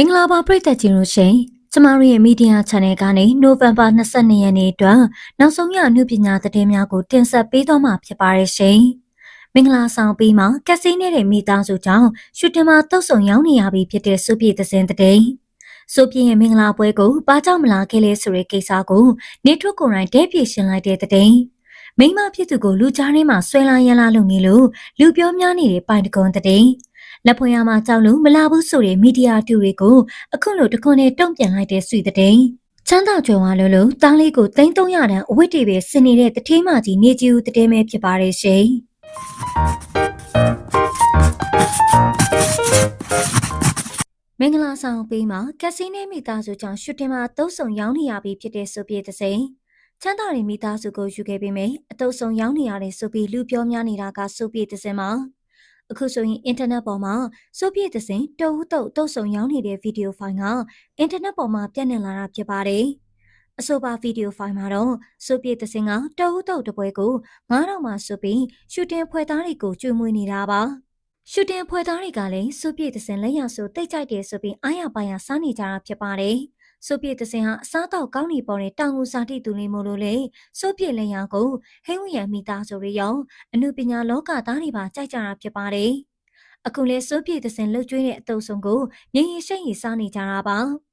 မင်္ဂလာပါပရိသတ်ကြီးတို့ရှင်ကျမတို့ရဲ့မီဒီယာ channel ကနေနိုဝင်ဘာ22ရက်နေ့အတွက်နောက်ဆုံးရအမှုပညာသတင်းများကိုတင်ဆက်ပေးသွားမှာဖြစ်ပါတယ်ရှင်မင်္ဂလာဆောင်ပြီးမှကက်စီနေတဲ့မိသားစုကြောင့်ရှူတင်မှာတုတ်ဆုံရောက်နေရပြီဖြစ်တဲ့စုပြည်သစင်တဲ့ဆိုပြင်းရဲ့မင်္ဂလာပွဲကိုပါကြောက်မလာခဲ့လဲဆိုတဲ့ကိစ္စကိုနေထုတ်ကိုယ်တိုင်တဲပြေရှင်းလိုက်တဲ့တဲ့မိမဖြစ်သူကိုလူကြားထဲမှာဆွဲလာရလာလို့နေလို့လူပြောများနေတဲ့ပိုင်တကွန်တဲ့ လက်ဖွင့်ရမှာကြောက်လို့မလာဘူးဆိုတဲ့မီဒီယာတူတွေကိုအခုလိုတခွန်းနဲ့တုံ့ပြန်လိုက်တဲ့ဆွေတဲ့ချမ်းသာကြွယ်ဝလို့လို့တားလေးကိုသိန်း300တန်အဝတ်တွေပဲစင်နေတဲ့တထေးမကြီးနေကြီးဦးတတဲမဲဖြစ်ပါတယ်ရှင်မင်္ဂလာဆောင်ပေးမှာကက်စီနိုမိသားစုကြောင့်ရှူတင်မှာအတုပ်ဆောင်ရောင်းနေရပြီဖြစ်တဲ့ဆိုပြေသစိန်ချမ်းသာရီမိသားစုကိုယူခဲ့ပြီးမယ်အတုပ်ဆောင်ရောင်းနေရတဲ့ဆိုပြီးလူပြောများနေတာကဆိုပြေသစိန်မှာ အခုဆိုရင်အင်တာနက်ပေါ်မှာဆိုဗီယက်သစဉ်တဝူးတုတ်တုတ်ဆုံရောင်းနေတဲ့ဗီဒီယိုဖိုင်ကအင်တာနက်ပေါ်မှာပြန့်နှံ့လာတာဖြစ်ပါတယ်။အဆိုပါဗီဒီယိုဖိုင်မှာတော့ဆိုဗီယက်သစဉ်ကတဝူးတုတ်တပွဲကို9000မှာဆိုပြီးရှူတင်ဖွဲ့သားတွေကိုကျွေးမွေးနေတာပါ။ရှူတင်ဖွဲ့သားတွေကလည်းဆိုဗီယက်သစဉ်လက်ရဆိုတိတ်ကြိုက်တယ်ဆိုပြီးအားရပါရစားနေကြတာဖြစ်ပါတယ်။ ဆိုပြည့်တစင်ဟာအစားတော့ကောင်းနေပေါ်တဲ့တောင်ငူစာတိသူလေးမို့လို့လေဆိုပြည့်လင်ယာကိုဟင်းဝရမိသားစုတွေရောအမှုပညာလောကသားတွေပါကြိုက်ကြတာဖြစ်ပါတယ်။အခုလဲဆိုပြည့်တစင်လှုပ်ကျွေးတဲ့အတုပ်ဆုံးကိုငြိမ်ရင်ရှိတ်ရင်စားနေကြတာပါ။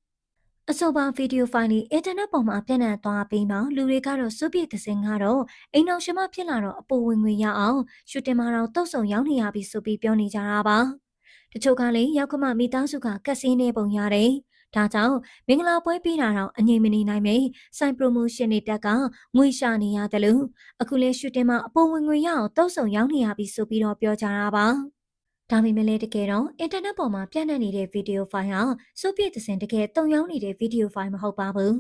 အဆိုပါဗီဒီယိုဖိုင်လေးအင်တာနက်ပေါ်မှာပြန့်နှံ့သွားပြီးမှလူတွေကတော့စုပြည့်သစင်ကတော့အိမ်အောင်ရှင်မဖြစ်လာတော့အပေါ်ဝင်ငွေရအောင်ရှူတင်မာတော့တုတ်ဆုံရောက်နေရပြီဆိုပြီးပြောနေကြတာပါတချို့ကလည်းရောက်ကမမိသားစုကကက်စင်းနေပုံရတယ် ဒါကြောင့်မင်္ဂလာပွဲပြီးတာတော့အငြိမ်မနေနိုင်မေစိုင်ပရိုမိုးရှင်းတွေတက်ကငွေရှာနေရတယ်လို့အခုလဲရှူတင်မှာအပေါ်ဝင်ငွေရအောင်တုံးဆုံရောက်နေရပြီဆိုပြီးတော့ပြောကြတာပါဒါပေမဲ့လည်းတကယ်တော့အင်တာနက်ပေါ်မှာပြန့်နှံ့နေတဲ့ဗီဒီယိုဖိုင်ဟာစုပြည့်သစင်တကယ်တုံရောက်နေတဲ့ဗီဒီယိုဖိုင်မဟုတ်ပါဘူး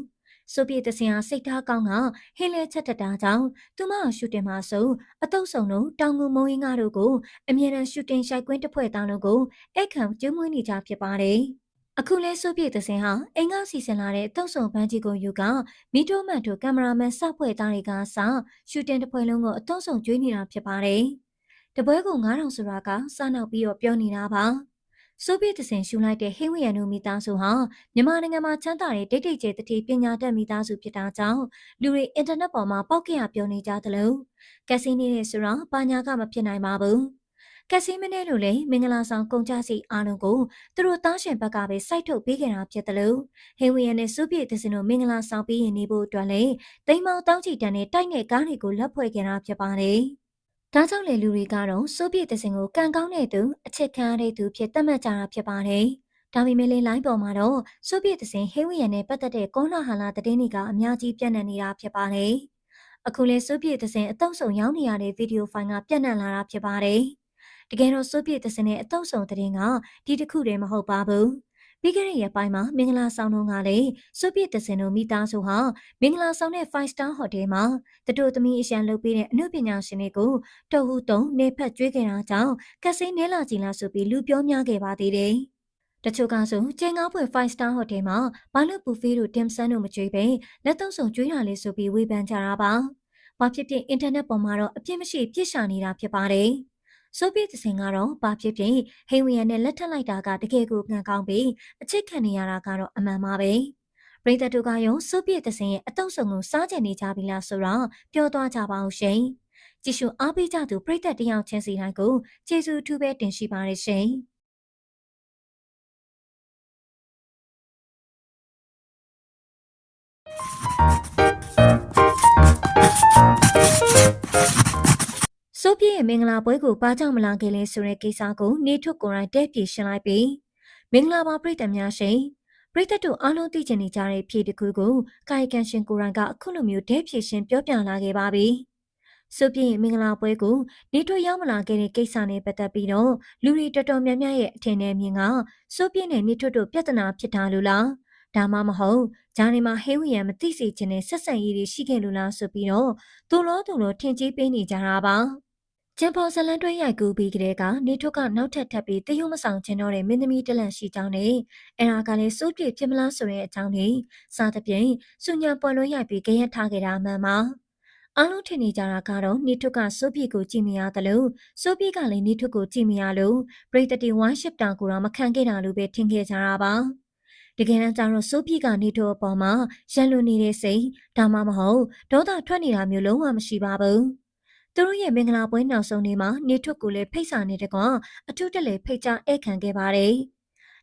ဆိုပြည့်တစင်ဟာစိတ်ထားကောင်းကဟင်းလဲချက်တက်တာကြောင့်သူမရှူတင်မှာဆိုအတုပ်ဆောင်တို့တောင်ငူမုံရင်းကားတို့ကိုအမြဲတမ်းရှူတင်ရှိုက်ကွင်းတစ်ဖွဲ့တောင်းတို့ကိုအခန့်ကျွေးမွေးနေကြဖြစ်ပါတယ်။ အခုလဲဆိုပြည့်သစင်ဟာအင်္ဂါစီစဉ်လာတဲ့တုတ်ဆုံပန်းကြီးကိုယူကမီတိုမန်တို့ကင်မရာမန်စောက်ဖွဲ့သားတွေကစရှူတင်တစ်ပွဲလုံးကိုအတုံးဆုံကျွေးနေတာဖြစ်ပါတယ်။တပွဲကို9000ဆိုတာကစနောက်ပြီးတော့ပြောနေတာပါ။ဆိုဗီယက်သစင်ရှူလိုက်တဲ့ဟင်းဝရနူမိသားစုဟာမြန်မာနိုင်ငံမှာချမ်းသာတဲ့ဒိတ်ဒိတ်ကျဲတတိပညာတတ်မိသားစုဖြစ်တာကြောင့်လူတွေအင်တာနက်ပေါ်မှာပောက်ကြရပြောနေကြသလိုကက်စီနေတဲ့ဆိုတော့ပါညာကမဖြစ်နိုင်ပါဘူး။ ကက်စီမနဲ့လို့လည်းမင်္ဂလာဆောင်ကုန်ကြစီအားလုံးကိုသူတို့တားရှင်ဘက်ကပဲစိုက်ထုတ်ပေးခဲ့တာဖြစ်တယ်လို့ဟင်းဝရနဲ့စုပြည့်သစင်တို့မင်္ဂလာဆောင်ပြီးရင်နေဖို့အတွက်လည်းတိမ်မောင်တောင်းချီတန်နဲ့တိုက်တဲ့ကားတွေကိုလက်ဖွဲ့ခဲ့တာဖြစ်ပါတယ်။ဒါကြောင့်လေလူတွေကတော့စုပြည့်သစင်ကိုကန်ကောင်းတဲ့သူအချစ်ခံရတဲ့သူဖြစ်သတ်မှတ်ကြတာဖြစ်ပါတယ်။ဒါပေမဲ့လည်းလိုင်းပေါ်မှာတော့စုပြည့်သစင်ဟင်းဝရနဲ့ပတ်သက်တဲ့ကောလာဟာလာသတင်းတွေကအများကြီးပြန့်နှံ့နေတာဖြစ်ပါတယ်။အခုလဲစုပြည့်သစင်အတုံးဆုံရောက်နေရတဲ့ဗီဒီယိုဖိုင်ကပြန့်နှံ့လာတာဖြစ်ပါတယ်။ တကယ်တော့စိုးပြည့်သစင်ရဲ့အတုံးဆုံတဲ့ကဒီတစ်ခုတည်းမဟုတ်ပါဘူးပြီးခဲ့တဲ့ရက်ပိုင်းမှာမင်္ဂလာဆောင်တော့ကလည်းစွပြည့်တစင်တို့မိသားစုဟာမင်္ဂလာဆောင်တဲ့ five star hotel မှာတတို့သမီးအရန်လုပ်ပေးတဲ့အမှုပညာရှင်တွေကိုတဟုတုံနေဖက်ကျွေးခဲ့တာကြောင့်ကက်စိနဲလာကြီးလာဆိုပြီးလူပြောများခဲ့ပါသေးတယ်။တချို့ကဆိုကျင်းကားဖွယ်5 star hotel မှာဘာလို့ပူဖေးတို့တင်ဆန်းတို့မကြွေးပဲလက်သုံးဆောင်ကျွေးတာလေးဆိုပြီးဝေဖန်ကြတာပါ။ဘာဖြစ်ဖြစ်အင်တာနက်ပေါ်မှာတော့အပြစ်မရှိပြစ်ရှာနေတာဖြစ်ပါတယ်။ ဆိုဗီယက်သင်ကတော့ဘာဖြစ်ဖြစ်ဟိဝီယန်နဲ့လက်ထပ်လိုက်တာကတကယ်ကိုပြန်ကောင်းပြီးအချစ်ခံနေရတာကတော့အမှန်ပါပဲပရိသတ်တို့ကရောဆိုဗီယက်သင်ရဲ့အတုံးဆုံကိုစားကြနေကြပြီလားဆိုတော့ပြောသွားကြပါအောင်ရှင်ကြည့်ရှုအားပေးကြသူပရိသတ်တယောက်ချင်းစီတိုင်းကိုကျေးဇူးအထူးပဲတင်ရှိပါတယ်ရှင် ဆိုပြည့်ရဲ့မင်္ဂလာပွဲကိုပါကြောင့်မလာခဲ့လဲဆိုတဲ့ကိစ္စကိုနေထုတ်ကိုယ်တိုင်တဲ့ပြေရှင်းလိုက်ပြီးမင်္ဂလာပါပြည်သူများရှင်ပြည်သက်တို့အားလုံးသိချင်နေကြတဲ့ဖြေတခုကိုကာယကံရှင်ကိုရိုင်းကအခုလိုမျိုးတဲ့ဖြေရှင်ပြောပြလာခဲ့ပါပြီ။ဆိုပြည့်မင်္ဂလာပွဲကိုနေထုတ်ရောက်မလာခဲ့တဲ့ကိစ္စနဲ့ပတ်သက်ပြီးတော့လူတွေတော်တော်များများရဲ့အထင်နဲ့မြင်ကဆိုပြည့်နဲ့နေထုတ်တို့ပြဿနာဖြစ်တာလို့လားဒါမှမဟုတ်ဂျာနေမှာဟေးဝီယံမသိစေချင်တဲ့ဆက်ဆံရေးတွေရှိခဲ့လို့လားဆိုပြီးတော့သူလောသူလောထင်ကြီးပေးနေကြတာပါ။ ကျန်ပေါ်ဇလန်တွဲရိုက်ကူးပြီးကလေးကနေထုတ်ကနောက်ထပ်ထပ်ပြီးတရုတ်မဆောင်ခြင်းတော့တဲ့မင်းသမီးတလန့်ရှိကြောင်းနဲ့အဲဒါကလည်းစိုးပြေဖြစ်မလားဆိုတဲ့အကြောင်းနဲ့စားတဲ့ပြင်စုညံပွန်လွှဲရိုက်ပြီးကြရက်ထားခဲ့တာမှန်ပါအားလုံးထင်နေကြတာကတော့နေထုတ်ကစိုးပြေကိုကြည့်မရတယ်လို့စိုးပြေကလည်းနေထုတ်ကိုကြည့်မရလို့ပရိသတ်တီဝိုင်းရှစ်တာကိုတော့မခံခဲ့တာလို့ပဲထင်ခဲ့ကြတာပါတကယ်တမ်းကျတော့စိုးပြေကနေထိုအပေါ်မှာရန်လိုနေတဲ့စိတ်ဒါမှမဟုတ်ဒေါသထွက်နေတာမျိုးလုံးဝမရှိပါဘူး သူတို့ရဲ့မင်္ဂလာပွဲနောက်ဆုံးနေ့မှာနေထွတ်ကိုလည်းဖိတ်စာနေတဲ့ကအထူးတလဲဖိတ်ကြားဧည့်ခံခဲ့ပါတယ်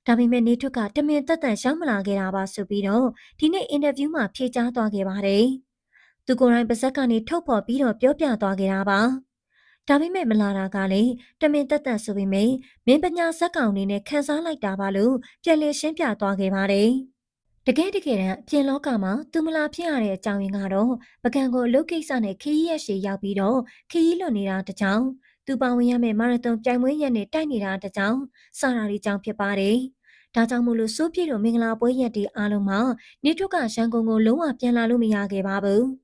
ဒါပေမဲ့နေထွတ်ကတမင်တက်တန်ရောက်မလာခဲ့တာပါဆိုပြီးတော့ဒီနေ့အင်တာဗျူးမှာဖြေကြားသွားခဲ့ပါတယ်သူကိုယ်တိုင်ပါဇက်ကနေထုတ်ဖော်ပြီးတော့ပြောပြသွားခဲ့တာပါဒါပေမဲ့မလာတာကလည်းတမင်တက်တက်ဆိုပေမဲ့မင်းပညာဇက်ကောင်နေနဲ့ခန်းစားလိုက်တာပါလို့ပြန်လည်ရှင်းပြသွားခဲ့ပါတယ်။ တကယ်တကယ်တမ်းအပြင်လောကမှာသူမလာဖြစ်ရတဲ့အကြောင်းရင်းကတော့ပကံကိုအလုပ်ကိစ္စနဲ့ခရီးရက်ရှည်ရောက်ပြီးတော့ခရီးလွန်နေတာတကြောင်သူပါဝင်ရမယ့်မာရသွန်ပြိုင်ပွဲရက်နဲ့တိုက်နေတာတကြောင်စတာဒီကြောင့်ဖြစ်ပါတယ်။ဒါကြောင့်မို့လို့စိုးပြည့်တို့မင်္ဂလာပွဲရက်ဒီအားလုံးမှာနေထွက်ကရန်ကုန်ကိုလုံးဝပြန်လာလို့မရခဲ့ပါဘူး။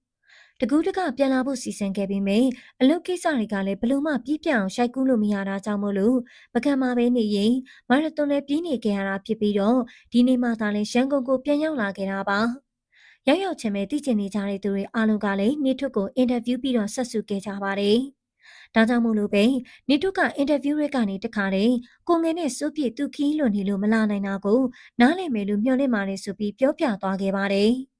တကူးတကပြန်လာဖို့စီစဉ်ခဲ့ပြီးမြအလုပ်ကိစ္စတွေကလည်းဘလို့မှပြည့်ပြအောင်ရှိုက်ကူးလို့မရတာကြောင့်မို့လို့ပကံမှာပဲနေရင်မာရသွန်လည်းပြင်းနေကြရတာဖြစ်ပြီးတော့ဒီနေ့မှသာလဲရန်ကုန်ကိုပြန်ရောက်လာခဲ့တာပါရောက်ရောက်ချင်းပဲသိကျင်နေကြတဲ့သူတွေအားလုံးကလည်းနေထွတ်ကိုအင်တာဗျူးပြီးတော့ဆက်စုခဲ့ကြပါတယ်ဒါကြောင့်မို့လို့ပဲနေတုကအင်တာဗျူးတွေကနေတခါတည်းကိုငယ်နဲ့စိုးပြည့်သူခီးလွန်နေလို့မလာနိုင်တာကိုနားလည်မယ်လို့မျှော်လင့်ပါတယ်ဆိုပြီးပြောပြသွားခဲ့ပါတယ်။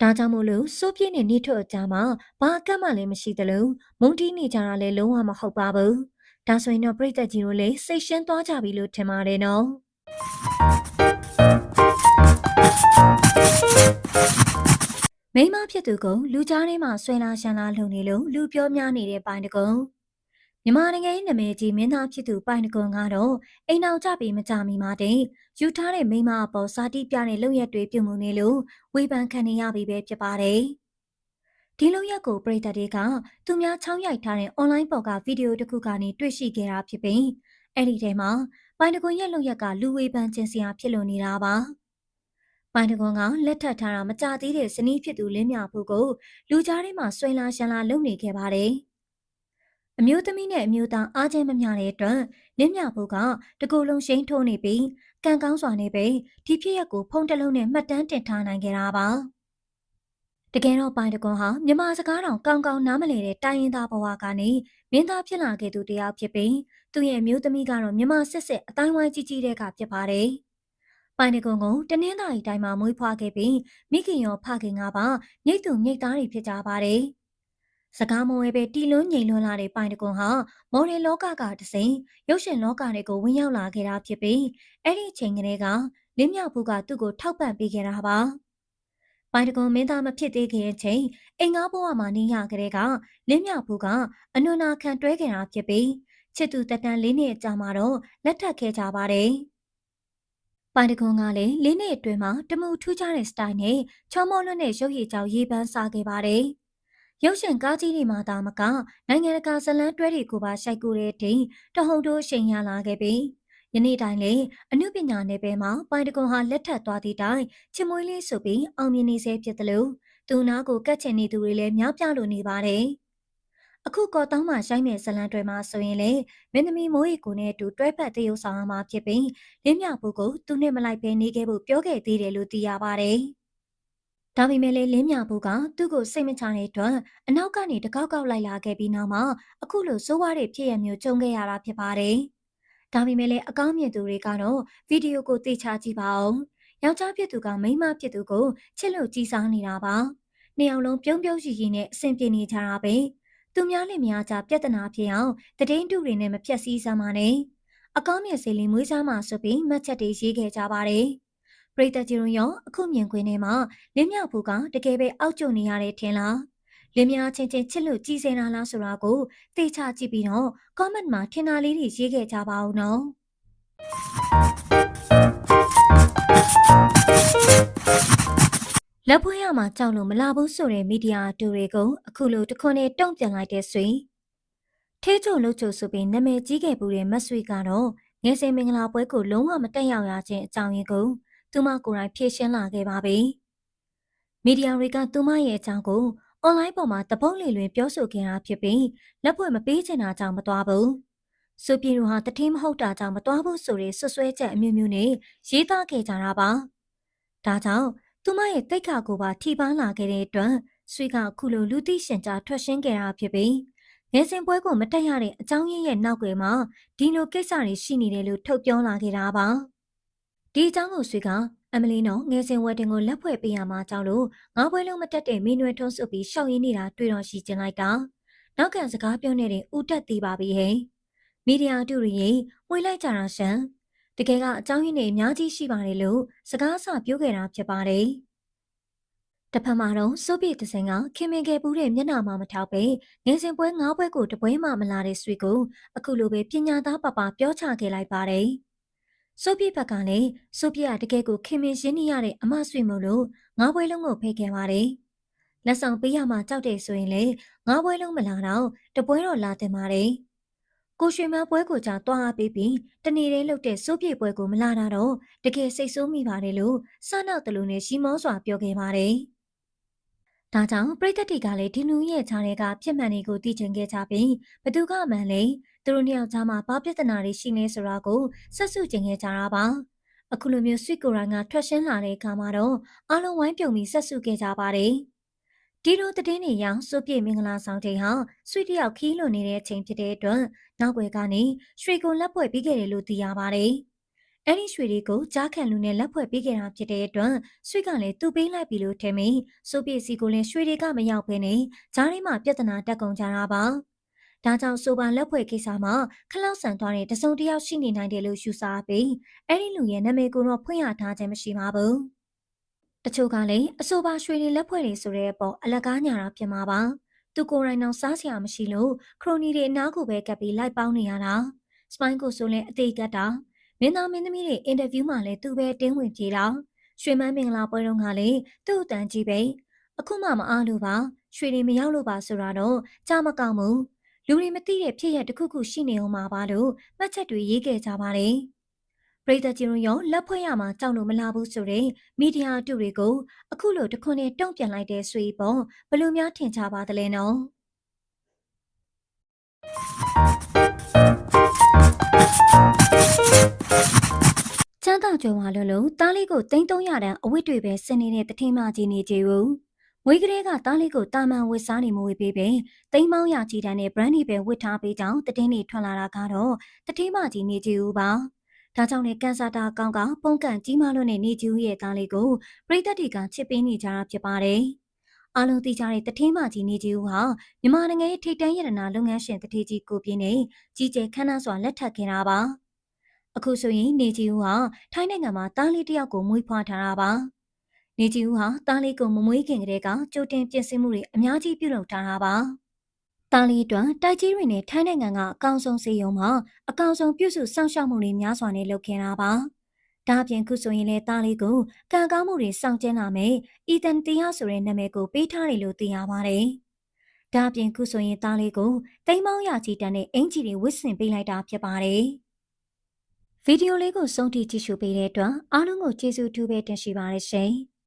ဒါကြောင့်မို့လို့စိုးပြင်းနဲ့နေထွက်အကြမှာဘာအကန့်မှလည်းမရှိသလိုမုန်တီးနေကြတာလည်းလုံးဝမဟုတ်ပါဘူး။ဒါဆိုရင်တော့ပြိသက်ကြီးတို့လည်းစိတ်ရှင်းသွားကြပြီလို့ထင်ပါတယ်နော်။မိမဖြစ်သူကလူကြားထဲမှာဆွဲလာရှန်လာလုံနေလို့လူပြောများနေတဲ့ပိုင်းတကုံ မြန်မာနိုင်ငံရဲ့နာမည်ကြီးမင်းသားဖြစ်သူပိုင်တကွန်ကတော့အိမ်အောင်ကြပြီးမကြမီမှာတင်ယူထားတဲ့မိမအပေါ်စာတိပြတဲ့လုပ်ရက်တွေပြုမှုနေလို့ဝေဖန်ခံနေရပြီပဲဖြစ်ပါတယ်။ဒီလုပ်ရက်ကိုပြည်သက်တွေကသူများချောင်းရိုက်ထားတဲ့ online ပေါ်ကဗီဒီယိုတစ်ခုကနေတွေ့ရှိခဲ့တာဖြစ်ပြီးအဲ့ဒီထဲမှာပိုင်တကွန်ရဲ့လုပ်ရက်ကလူဝေဖန်ခြင်းစရာဖြစ်လို့နေတာပါ။ပိုင်တကွန်ကလက်ထပ်ထားတာမကြသေးတဲ့ဇနီးဖြစ်သူလင်းမြဖို့ကိုလူကြားထဲမှာဆွဲလာရှန်လာလုပ်နေခဲ့ပါတယ်။ အမျိုးသမီးနဲ့အမျိုးသားအားချင်းမမျှတဲ့အတွက်လင်းမြဖို့ကတကူလုံးရှိန်ထိုးနေပြီးကံကောင်းစွာနဲ့ပဲဒီဖြစ်ရက်ကိုဖုံးတလုံးနဲ့မှတ်တမ်းတင်ထားနိုင်ခဲ့တာပါတကယ်တော့ပိုင်တကွန်ဟာမြမစကားတော်ကောင်းကောင်းနားမလည်တဲ့တိုင်းရင်းသားဘဝကနေမင်းသားဖြစ်လာခဲ့သူတယောက်ဖြစ်ပြီးသူ့ရဲ့အမျိုးသမီးကတော့မြမစစ်စစ်အတိုင်းဝိုင်းကြီးကြီးတဲ့ကဖြစ်ပါတယ်ပိုင်တကွန်ကိုတနင်္သာရီတိုင်းမှာမွေးဖွားခဲ့ပြီးမိခင်ရောဖခင်ကပါမြိတ်သူမြိတ်သားတွေဖြစ်ကြပါတယ်။ စကားမဝဲပဲတီလွန်းငိန်လွန်းလာတဲ့ပိုင်တကွန်ဟာမော်ဒယ်လောကကတစိမ့်ရုပ်ရှင်လောကတွေကိုဝင်ရောက်လာခဲ့တာဖြစ်ပြီးအဲ့ဒီအချိန်ကလေးကလင်းမြောက်ဘူးကသူ့ကိုထောက်ပံ့ပေးခဲ့တာပါပိုင်တကွန်မင်းသားမဖြစ်သေးခင်အချိန်အိမ်ငါးဘဝမှာနေရကြတဲ့ကလင်းမြောက်ဘူးကအနွနာခံတွဲခဲ့တာဖြစ်ပြီးချစ်သူတက်တန်းလေးနှစ်အကြာမှာတော့လက်ထပ်ခဲ့ကြပါတယ်ပိုင်တကွန်ကလည်းလေးနှစ်အတွင်းမှာတမှုထူးခြားတဲ့စတိုင်နဲ့ချောမောလွတ်တဲ့ရုပ်ရည်ကြောင်ရေးပန်းစားခဲ့ပါတယ်။ ရုပ်ရှင်ကားကြီးတွေမှာသာမကနိုင်ငံတကာဇလန်းတွဲတွေကိုပါရှိုက်ကူတဲ့တင်တဟုန်တိုးရှိန်ရလာခဲ့ပြီးယနေ့တိုင်းလေအမှုပညာနယ်ပယ်မှာပိုင်တကွန်ဟာလက်ထပ်သွားသည့်တိုင်ချစ်မွေးလေးဆိုပြီးအောင်မြင်နေစေဖြစ်တယ်လို့သူနာကိုကတ်ချင်နေသူတွေလည်းများပြားလို့နေပါတယ်အခုကော်တောင်းမှရှိုင်းမဲ့ဇလန်တွေမှာဆိုရင်လေမင်းသမီးမိုးရီကိုနဲ့အတူတွဲဖက်တရုပ်ဆောင်မှာဖြစ်ပြီးလင်းမြဖို့ကိုသူနဲ့မလိုက်ဘဲနေခဲ့ဖို့ပြောခဲ့သေးတယ်လို့သိရပါတယ်။ ဒါပေမဲ့လည်းလင်းမြဘူးကသူ့ကိုစိတ်မချတဲ့အတွက်အနောက်ကနေတကောက်ကောက်လိုက်လာခဲ့ပြီးနောက်မှာအခုလိုစိုးဝါးတဲ့ဖြစ်ရမျိုးကြုံခဲ့ရတာဖြစ်ပါတယ်။ဒါပေမဲ့လည်းအကောင်းမြင်သူတွေကတော့ဗီဒီယိုကိုသိချကြည့်ပါအောင်။ယောက်ျားဖြစ်သူကမိန်းမဖြစ်သူကိုချစ်လို့ကြည်စားနေတာပါ။နှစ်ယောက်လုံးပြုံးပြုံးရှိရှိနဲ့အဆင်ပြေနေကြတာပဲ။သူများလည်းများကြပြဿနာဖြစ်အောင်တည်င်းတူတွေနဲ့မဖြက်စီးစမ်းပါနဲ့။အကောင်းမြင်စေလင်းမွေးစားမှဆိုပြီးမှတ်ချက်တွေရေးခဲ့ကြပါတယ်။ ပရိသတ်ကြီးတို့ရောအခုမြင်ကွင်းထဲမှာလင်းမြောက်ဘူးကတကယ်ပဲအောက်ကျနေရတဲ့ထင်လားလင်းများချင်းချင်းချစ်လို့ကြည်စင်လာလားဆိုတာကိုသိချကြည့်ပြီးတော့ comment မှာထင်တာလေးတွေရေးခဲ့ကြပါဦးနော်လက်ဖွေးရမှာကြောက်လို့မလာဘူးဆိုတဲ့မီဒီယာတူတွေကိုအခုလိုတခွန်းနဲ့တုံ့ပြန်လိုက်တဲ့ဆွေထဲချုံလို့ချုံဆိုပြီးနာမည်ကြီးခဲ့ပူတဲ့မဆွေကတော့ငယ်စဉ်မင်္ဂလာပွဲကိုလုံးဝမတက်ရောက်ရခြင်းအကြောင်းရင်းကို သူမကိုယ်တိုင်ဖြည့်ရှင်းလာခဲ့ပါပြီ။မီဒီယာတွေကသူမရဲ့အကြောင်းကိုအွန်လိုင်းပေါ်မှာတပုတ်လေလွင်ပြောဆိုခဲ့တာဖြစ်ပြီးလက်ဖွဲ့မပေးချင်တာကြောင့်မသွားဘူး။စူပြည်တို့ဟာတထင်းမဟုတ်တာကြောင့်မသွားဘူးဆိုတဲ့ဆွဆွဲချက်အမျိုးမျိုးနဲ့ရေးသားခဲ့ကြတာပါ။ဒါကြောင့်သူမရဲ့တိတ်ခါကိုပါထိပန်းလာခဲ့တဲ့အတွက်ဆွေကခုလိုလူသိရှင်ကြားထွက်ရှင်းခဲ့တာဖြစ်ပြီးငယ်စဉ်ပွဲကိုမတက်ရတဲ့အကြောင်းရင်းရဲ့နောက်ွယ်မှာဒီလိုကိစ္စတွေရှိနေတယ်လို့ထုတ်ပြောလာခဲ့တာပါ။ ဒဒီအကြောင်းကိုဆွေကအမလီနော်ငယ်စဉ်ဝက်တင်ကိုလက်ဖွဲ့ပေးရမှာကြောင့်လို့ငါးပွဲလုံးမတက်တဲ့မင်းနွယ်ထုံးစုပ်ပြီးရှောက်ရင်းနေတာတွေ့တော့ရှိကျင်လိုက်တာနောက်ကန်စကားပြောနေတဲ့ဦးတက်သေးပါပြီဟဲ့မီဒီယာတူရီဝေးလိုက်ကြတာရှန်တကယ်ကအကြောင်းရင်းတွေအများကြီးရှိပါတယ်လို့စကားအစပြောခဲ့တာဖြစ်ပါတယ်တစ်ဖက်မှာတော့စိုးပြည့်တစင်ကခင်မင်ခဲ့ပူးတဲ့မျက်နှာမှမထောက်ပဲငယ်စဉ်ပွဲငါးပွဲကိုတပွဲမှမလာတဲ့ဆွေကိုအခုလိုပဲပညာသားပပပြောချခဲ့လိုက်ပါတယ်။ စိုးပြည့်ဘက်ကလည်းစိုးပြည့်ကတကယ်ကိုခင်မင်ရှင်းနေရတဲ့အမဆွေမို့လို့ငါးပွဲလုံးကိုဖိတ်ခဲ့ပါတယ်။လက်ဆောင်ပေးရမှကြောက်တယ်ဆိုရင်လေငါးပွဲလုံးမလာတော့တပွဲတော့လာတင်ပါတယ်။ကိုရွှေမပွဲကိုကြာတွားအားပေးပြီးတနေ့တည်းလှုပ်တဲ့စိုးပြည့်ပွဲကိုမလာတာတော့တကယ်စိတ်ဆိုးမိပါတယ်လို့စနောက်တလူနဲ့ရှီမောစွာပြောခဲ့ပါတယ်။ ဒါကြောင့်ပြည်သက်တွေကလည်းဒီလူရဲ့ခြားတွေကဖြစ်မှန်တွေကိုသိချင်ခဲ့ကြပြီးဘသူကမှန်လဲသူတို့နှစ်ယောက်ကြားမှာဘာပြဿနာတွေရှိနေဆိုတာကိုဆက်စုကျင်ခဲ့ကြတာပါအခုလိုမျိုးဆွီကိုရိုင်းကထွက်ရှင်းလာတဲ့အခါမှာတော့အားလုံးဝိုင်းပြုံပြီးဆက်စုခဲ့ကြပါတယ်ဒီလိုတည်င်းနေရောင်စုပြည့်မင်္ဂလာဆောင်ချိန်ဟာဆွီတယောက်ခီးလွန်နေတဲ့အချိန်ဖြစ်တဲ့အတွက်နောက်ွယ်ကနေရွှေကိုလက်ပွဲပြီးခဲ့တယ်လို့သိရပါတယ်။ အဲ့ဒီရွှေတွေကိုကြားခံလူနဲ့လက်ဖွဲ့ပေးခဲ့တာဖြစ်တဲ့အတွက်ဆွေကလည်းသူ့ပေးလိုက်ပြီလို့ထင်ပြီးစိုးပစ္စည်းကိုလည်းရွှေတွေကမရောက်ဘဲနဲ့ဂျားထဲမှာပြဿနာတက်ကုန်ကြတာပါ။ဒါကြောင့်ဆိုပါလက်ဖွဲ့ကိစ္စမှာခလောက်ဆန်သွားတဲ့တစုံတစ်ယောက်ရှိနေနိုင်တယ်လို့ယူဆပြီးအဲ့ဒီလူရဲ့နာမည်ကိုတော့ဖွင့်ရထားခြင်းမရှိပါဘူး။တချို့ကလည်းအဆိုပါရွှေတွေလက်ဖွဲ့တွေဆိုတဲ့အပေါ်အလကားညာတာဖြစ်မှာပါ။သူကိုယ်တိုင်တော့စားစရာမရှိလို့ခရိုနီတွေအနားကိုပဲကပ်ပြီးလိုက်ပေါင်းနေရတာ။စပိုင်းကိုဆိုလည်းအသေးကတ်တာ မင်းသားမင်းသမီးတွေအင်တာဗျူးမှာလည်းသူပဲတင်းဝင်ပြေတော့ရွှေမန်းမင်္ဂလာပွဲတုန်းကလည်းသူ့အတန်ကြီးပဲအခုမှမအားလို့ပါရွှေတွေမရောက်လို့ပါဆိုတာတော့ကြားမကောင်းဘူးလူတွေမသိတဲ့ဖြစ်ရတစ်ခုခုရှိနေအောင်ပါပါလို့မှတ်ချက်တွေရေးခဲ့ကြပါတယ်ပရိသတ်ကြီးတို့ရောလက်ဖွဲ့ရမှာကြောက်လို့မလာဘူးဆိုတဲ့မီဒီယာတူတွေကိုအခုလိုတခွန်းနဲ့တုံ့ပြန်လိုက်တဲ့ဆွေပေါ့ဘလို့များထင်ကြပါသလဲနော် ချမ်းသာကြုံလာလို့လို့တားလေးကိုတိန်း300တန်းအဝတ်တွေပဲဆင်နေတဲ့တထင်းမကြီးနေကြဘူးဝေးကလေးကတားလေးကိုတာမန်ဝတ်စားနေမှုဝေးပေးပဲတိန်းမောင်းရကြီးတန်းနဲ့ brand တွေပဲဝတ်ထားပေးကြောင်းတတင်းတွေထွက်လာတာကတော့တထင်းမကြီးနေကြဘူးပါဒါကြောင့်လေကန်ဆာတာကောင်းကပုံကန်ကြီးမားလို့နဲ့နေကျူးရဲ့သားလေးကိုပရိသတ်တွေကချစ်ပေးနေကြတာဖြစ်ပါတယ်။အားလုံးသိကြတဲ့တထင်းမကြီးနေကျူးဟာမြန်မာနိုင်ငံရဲ့ထိပ်တန်းရတနာလုပ်ငန်းရှင်တထေကြီးကိုပြင်းနဲ့ကြီးကျယ်ခမ်းနားစွာလက်ထပ်ခဲ့တာပါ။ အခုဆိုရင်နေကြီးဦးဟာထိုင်းနိုင်ငံမှာတားလေးတယောက်ကိုမွေးဖွားထားတာပါ။နေကြီးဦးဟာတားလေးကိုမမွေးခင်ကတည်းကကြိုတင်ပြင်ဆင်မှုတွေအများကြီးပြုလုပ်ထားတာပါ။တားလေးအတွက်တိုက်ကြီးတွေနဲ့ထိုင်းနိုင်ငံကအကောင်ဆုံးစေယုံမှာအကောင်ဆုံးပြုစုစောင့်ရှောက်မှုတွေများစွာနဲ့လုပ်ခဲ့တာပါ။ဒါအပြင်ခုဆိုရင်လည်းတားလေးကိုကံကောင်းမှုတွေစောင့်ကျင်းလာမယ်။အီတန်တီယာဆိုတဲ့နာမည်ကိုပေးထားတယ်လို့သိရပါတယ်။ဒါအပြင်ခုဆိုရင်သားလေးကိုတိမ်မောင်းရကြီးတန်းနဲ့အင်ဂျီတွေဝစ်ဆင်ပေးလိုက်တာဖြစ်ပါတယ်။ ဗီဒီယိုလေးကိုဆုံးထိကြည့်ရှုပေးတဲ့အတွက်အားလုံးကိုကျေးဇူးတူပဲတင်ရှိပါရရှင်။